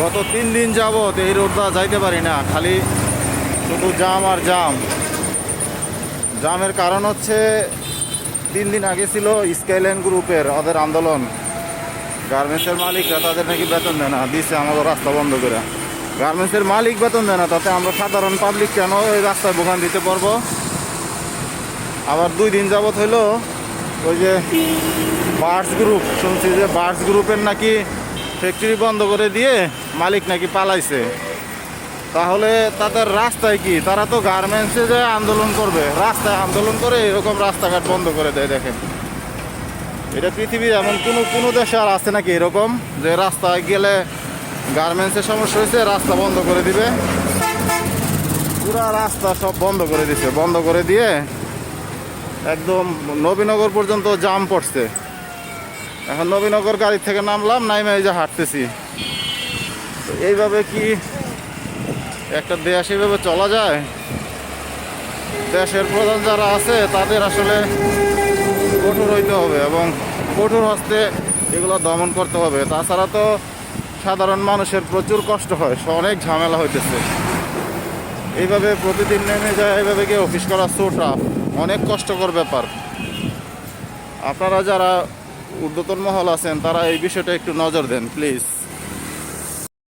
গত তিন দিন যাবত এই রোডটা যাইতে পারি না, খালি শুধু জাম আর জাম। জামের কারণ হচ্ছে তিন দিন আগে ছিল স্কাইলাইন গ্রুপের ওদের আন্দোলন। গার্মেন্টসের মালিকরা তাদের নাকি বেতন দেয় না দিচ্ছে আমাদের রাস্তা বন্ধ করে। গার্মেন্টসের মালিক বেতন দেয় না, তাতে আমরা সাধারণ পাবলিক কেন ওই রাস্তায় বোকান দিতে পারব? আবার দুই দিন যাবত হইল ওই যে বার্স গ্রুপ, শুনছি যে বার্স গ্রুপের নাকি ফ্যাক্টরি বন্ধ করে দিয়ে মালিক নাকি পালাইছে। তাহলে তাদের রাস্তায় কি? তারা তো গার্মেন্টসে যে আন্দোলন করবে, রাস্তায় আন্দোলন করে এরকম রাস্তাঘাট বন্ধ করে দেয় দেখেন। এটা পৃথিবীর এমন কোনো কোনো দেশে আর আছে নাকি এরকম, যে রাস্তায় গেলে গার্মেন্টসের সমস্যা হয়েছে, রাস্তা বন্ধ করে দিবে? পুরা রাস্তা সব বন্ধ করে দিছে। বন্ধ করে দিয়ে একদম নবীনগর পর্যন্ত জাম পড়ছে। এখন নবীনগর গাড়ি থেকে নামলাম, নাইমে এই যে হাঁটতেছি। তো এইভাবে কি একটা দেশ এইভাবে চলা যায়? দেশের প্রধান যারা আছে, তাদের আসলে কঠোর হইতে হবে এবং কঠোর হস্তে এগুলো দমন করতে হবে। তাছাড়া তো সাধারণ মানুষের প্রচুর কষ্ট হয় অনেক ঝামেলা হইতেছে। এইভাবে প্রতিদিন নেমে যায়, এইভাবে গিয়ে অফিস করা সো টাফ অনেক কষ্টকর ব্যাপার। আপনারা যারা ঊর্ধ্বতন মহল আছেন তারা এই বিষয়টা একটু নজর দেন প্লিজ